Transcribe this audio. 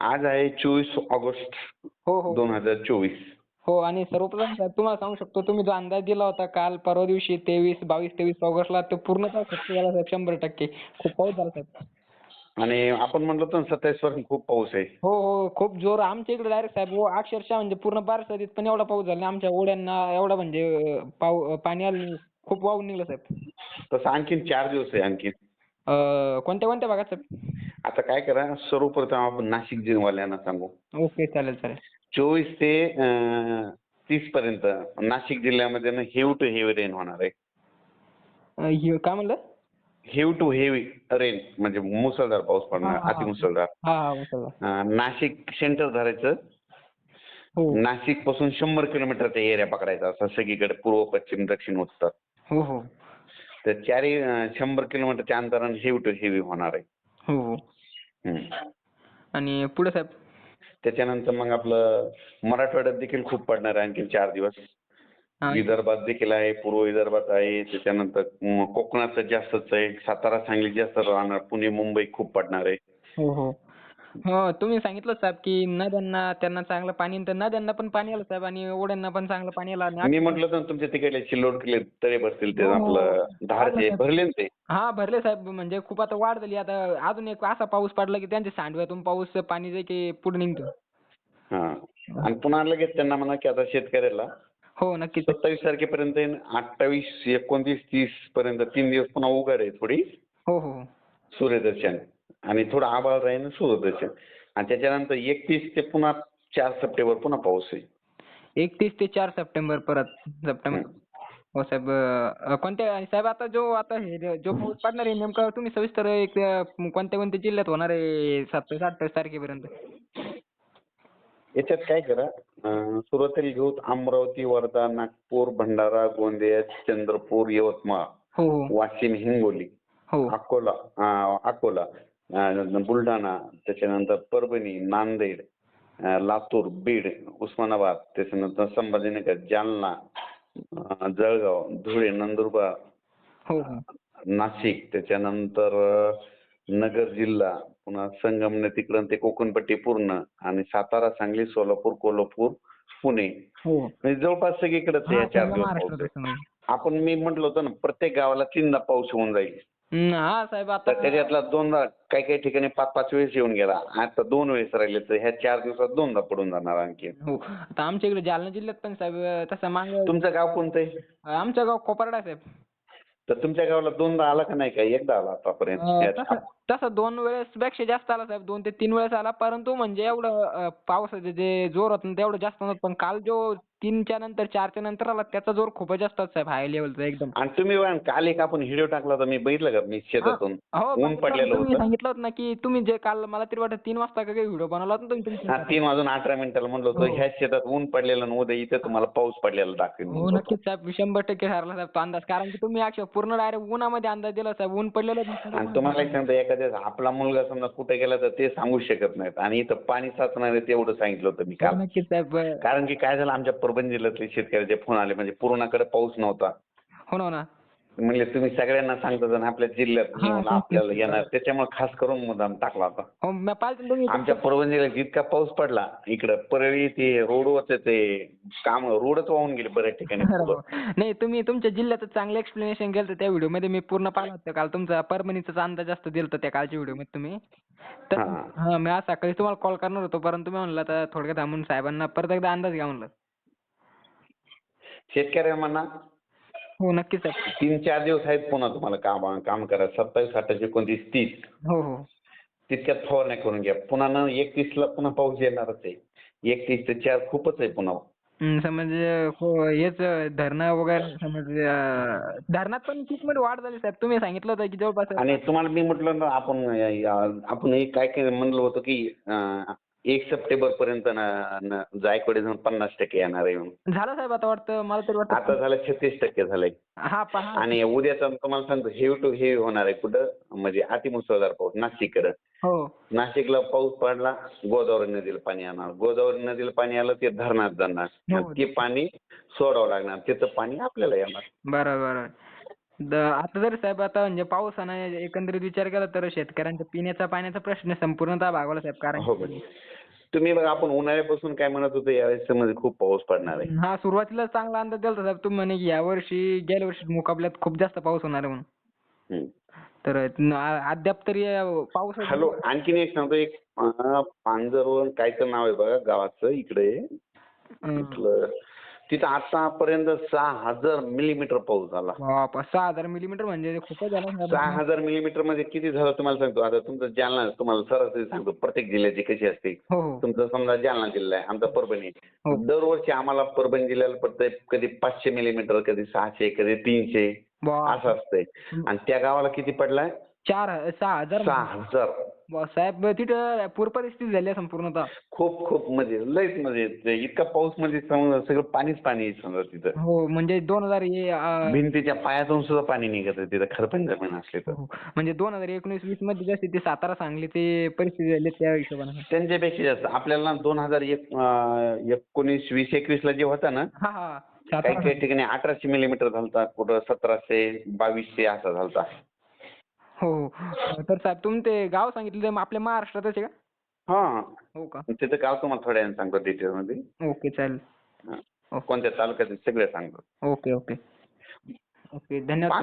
आज आहे चोवीस ऑगस्ट हो हो. दोन हजार चोवीस. हो आणि सर्वप्रथम साहेब तुम्हाला सांगू शकतो तुम्ही जो अंदाज दिला होता काल परवा दिवशी तेवीस बावीस तेवीस ऑगस्टला तो पूर्णतः सत्य झाला साहेब शंभर टक्के. खूप पाऊस झाला साहेब. आणि आपण म्हणलो तर सत्तावीस पर्यंत खूप पाऊस आहे. हो हो खूप जोर. आमच्या इकडे डायरेक्ट साहेब हो अक्षरशः म्हणजे पूर्ण बारसादीत पण एवढा पाऊस झाला नाही. आमच्या ओढ्यांना एवढा म्हणजे अं, पाऊ पाणी आलं नाही. खूप वाहून निघलं साहेब. तसं आणखीन चार दिवस आहे आणखीन. अं, कोणत्या कोणत्या भागात साहेब? आता काय करा सर्वप्रथम आपण नाशिक जिल्ह्यावाल्यांना सांगू. ओके चालेल चालेल. चोवीस ते तीस पर्यंत नाशिक जिल्ह्यामध्ये ना हेव टू हेवी रेन होणार आहे. अं, हे काय म्हणलं? हेव टू हेवी रेन म्हणजे मुसळधार पाऊस पडणार हा, हा, हा. अतिमुसळधार. हा हा मुसळधार. अं, नाशिक सेंटर धरायचं. हो. नाशिकपासून शंभर किलोमीटरचा एरिया पकडायचा असं सगळीकडे पूर्व पश्चिम दक्षिण उत्तर. हो हो. तर चारही अं, शंभर किलोमीटरच्या अंतराने हेवी टू हेवी होणार आहे. हो हो. आणि पुढे साहेब? त्याच्यानंतर मग आपलं मराठवाड्यात देखील खूप पडणार आहे आणखी चार दिवस. विदर्भात देखील आहे पूर्व विदर्भात आहे त्याच्यानंतर कोकणात जास्तच आहे सातारा सांगली जास्त राहणार पुणे मुंबई खूप पडणार आहे. हो हो. हो तुम्ही सांगितलं साहेब की नद्यांना त्यांना चांगलं पाणी तर नद्यांना पण पाणी आलं साहेब आणि ओढ्यांना पण चांगलं पाणी आलं मी म्हटलं तर तुमच्या तिकडले सिल्लोड किल्ले तळे भरतील ते हो. आपलं धारचे भरले ना ते. हा भरले साहेब. म्हणजे खूप आता वाढ झाली. आता अजून एक असा पाऊस पडला की त्यांच्या सांडव्यातून पाऊस पाणी जे की पुढे निघतं. हा. आणि पुन्हा लगेच त्यांना म्हणा की आता शेतकऱ्याला हो नक्कीच. सत्तावीस तारखेपर्यंत अठ्ठावीस एकोणतीस तीस पर्यंत तीन दिवस पुन्हा उघड आहे थोडी. हो हो हो. सूर्यदर्शन. आणि थोडं आभाळ राहील सूर्यदर्शन. आणि त्याच्यानंतर एकतीस ते पुन्हा चार सप्टेंबर पुन्हा पाऊस आहे. एकतीस ते चार सप्टेंबर परत सप्टेंबर. हो साहेब कोणत्या साहेब आता जो आता हे जो- पाऊस पडणार आहे नेमका तुम्ही सविस्तर एक कोणत्या कोणत्या जिल्ह्यात होणार आहे सत्तावीस अठ्ठावीस तारखेपर्यंत? याच्यात काय करा सुरुवातीला घेऊ अमरावती वर्धा नागपूर भंडारा गोंदिया चंद्रपूर यवतमाळ हो हो. वाशिम हिंगोली हो. अकोला अकोला बुलढाणा त्याच्यानंतर परभणी नांदेड लातूर बीड उस्मानाबाद त्याच्यानंतर संभाजीनगर जालना जळगाव धुळे नंदुरबार हो हो. नाशिक त्याच्यानंतर नगर जिल्हा पुन्हा संगमनेर तिकडं ते कोकणपट्टी पूर्ण आणि सातारा सांगली सोलापूर कोल्हापूर पुणे. हो. म्हणजे जवळपास सगळीकडेच या चार दिवस पाऊस आहे. असं आपण मी म्हटलं होतं ना प्रत्येक गावाला तीनदा पाऊस होऊन जाईल. हा साहेब आता तर त्याच्यातला दोनदा काही काही ठिकाणी पाच पाच वेळेस येऊन गेला. आता दोन वेळेस राहिले तर ह्या चार दिवसात दोनदा पडून जाणार आणखी. हो आता आमच्या इकडे जालना जिल्ह्यात पण साहेब तसं माग तुमचं गाव कोणतं आहे? आमचं गाव कोपरडा आहे साहेब. तर तुमच्या गावाला दोनदा आला का नाही का? एकदा आला आतापर्यंत अं, या- तसं तसं दोन वेळेस पेक्षा जास्त आला साहेब दोन ते तीन वेळेस आला. परंतु म्हणजे एवढं पावसाचे जे जोर होतं ना तेवढं जास्त नव्हतं. पण काल जो तीनच्या नंतर चारच्या नंतर आला त्याचा जोर खूपच जास्त होता साहेब हाय लेवलचा एकदम. आणि तुम्ही बघा ना, काल एक आपण व्हिडिओ टाकला होता मी बघितलं का? मी शेतातून. हो. ऊन बघितलं पडलेलं तुम्ही होतं. सांगितलं होतं ना की तुम्ही जे काल मला तरी वाटतं तीन वाजता का काही व्हिडिओ बनवला होता ना तुम्ही हा. तीन वाजून अठरा मिनिटाला म्हणलं होतं हो. ह्या शेतात ऊन पडलेलं आणि उद्या इथे तुम्हाला पाऊस पडलेला दाखवेल हो होतं. नक्कीच साहेब शंभर टक्के ठरला साहेब तो अंदाज. कारण की तुम्ही अक्षर पूर्ण डायरेक्ट उन्हामध्ये अंदाज दिला साहेब ऊन पडलेलं आणि तुम्हाला एक सांगतो एखाद्या आपला मुलगा समजा कुठे गेला तर ते सांगू शकत नाहीत. आणि इथं पाणी साचणार आहे तेवढं सांगितलं होतं मी काल. नक्कीच साहेब कारण की काय झालं आमच्या परभणी जिल्ह्यातले शेतकऱ्याचे फोन आले म्हणजे पूर्णाकडे पाऊस नव्हता. हो ना हो ना. म्हणजे तुम्ही सगळ्यांना सांगता आणि आपल्या जिल्ह्यात हा, येऊन आपल्याला. येणार. त्याच्यामुळे खास करून मुद्दाम टाकला होता. हो मी पाहिलं तुम्ही आमच्या परभणी जिल्ह्यात इतका पाऊस पडला इकडं परळी ते रोडवरचे ते काम रोडच वाहून गेले बऱ्याच ठिकाणी. नाही तुम्ही तुमच्या जिल्ह्याचं चांगलं एक्सप्लेनेशन केलं त्या व्हिडिओमध्ये मी पूर्ण पाहिलं होतं काल. तुमचा परभणीचा अंदाज जास्त दिला त्या कालच्या व्हिडिओमध्ये तुम्ही. तर हा. हा मी आज सकाळी तुम्हाला कॉल करणार होतो परंतु मी म्हणलं आता थोडक्यात थांबून साहेबांना परत एकदा अंदाज घ्या म्हणलं शेतकऱ्यांना हो नक्कीच साहेब तीन चार दिवस आहेत पुन्हा तुम्हाला काम काम करा सत्तावीस अठ्ठावीस एकोणतीस तीस. हो हो. तितक्यात फवारण्या करून घ्या. पुन्हा ना एकतीसला पुन्हा पाऊस येणारच आहे. एकतीस ते चार खूपच आहे पुन्हा. समज हो हेच धरणं वगैरे समज धरणात पण खूप मध्ये वाढ झाली साहेब. तुम्ही सांगितलं होतं की जवळपास आणि तुम्हाला मी म्हटलं ना आपण आपण काय काय म्हणलं होतं की एक सप्टेंबर पर्यंत जायकडे जाऊन पन्नास टक्के येणार आहे. झालं साहेब आता वाटतं मला तरी वाटतं. आता झालं छत्तीस टक्के झालंय. हा पहा. आणि उद्याचा तुम्हाला सांगतो हेव टू हेवी होणार आहे कुठं? म्हणजे अतिमुसळधार पाऊस नाशिककडं. हो. नाशिकला पाऊस पडला गोदावरी नदीला पाणी येणार. गोदावरी नदीला पाणी आलं ते धरणात जाणार. हो. आणि ते पाणी सोडावं लागणार. त्याचं पाणी आपल्याला येणार. बरं बरं द आता जर साहेब आता म्हणजे पावसानं एकंदरीत विचार केला तर शेतकऱ्यांच्या पिण्याचा पाण्याचा प्रश्न संपूर्णतः भागवला साहेब कारण हो बरोबर तुम्ही बघा आपण उन्हाळ्यापासून काय म्हणत होतो यावेळेस मध्ये खूप पाऊस पडणार आहे. हा सुरुवातीला चांगला अंदाज दिला साहेब तुम्ही म्हणे की या वर्षी गेल्या वर्षी मुकाबल्यात खूप जास्त पाऊस होणार आहे म्हणून. हम्म. तर न- आ- अद्याप तरी पाऊस हॅलो आणखीन एक सांगतो एक अं, तर नाव आहे बघा गावाचं इकडे. कुठलं? तिथं आतापर्यंत सहा हजार मिलीमीटर पाऊस झाला. बापा, सहा हजार मिलीमीटर म्हणजे खूपच झालं साहेब. सहा हजार मिलीमीटरमध्ये किती झालं तुम्हाला सांगतो. आता तुमचं जालना तुम्हाला सरासरी सांगतो प्रत्येक जिल्ह्याची कशी असते. हो हो. तुमचं समजा जालना जिल्हा आहे आमचा परभणी आहे. हो. दरवर्षी आम्हाला परभणी जिल्ह्याला पडतंय कधी पाचशे मिलीमीटर कधी सहाशे कधी तीनशे असं असतंय. आणि त्या गावाला किती पडलाय? चार सहा हजार सहा हजार. बा, साहेब तिथं पूर परिस्थिती झाली आहे संपूर्णतः. खूप खूप म्हणजे लयच म्हणजे ते इतका पाऊस म्हणजे समजा सगळं पाणीच पाणी आहे समजा तिथं. हो म्हणजे दोन हजार हे अं, भिंतीच्या पायातून सुद्धा पाणी निघत आहे तिथं. खरपण जमीन असली तर. हो. म्हणजे दोन हजार एकोणीस वीसमध्ये जशी ते सातारा सांगली ते परिस्थिती झाली त्या हिशोबाने. त्यांच्यापेक्षा जास्त. आपल्याला दोन हजार एक अं, एकोणीस वीस एकवीस ला जे होता ना हा हा. काही सातारा. काही ठिकाणी अठराशे मिलीमीटर झालता कुठं सतराशे बावीसशे असा झालता. हो. हो तर साहेब तुम्ही ते गाव सांगितलं ते आपल्या महाराष्ट्रातच आहे का? हा. हो का? तिथं गाव तुम्हाला थोड्या वेळाने सांगतो डिटेल मध्ये. ओके चालेल. हा. कोणत्या तालुक्यात आहे सगळे सांगतो. Okay okay. ओके धन्यवाद.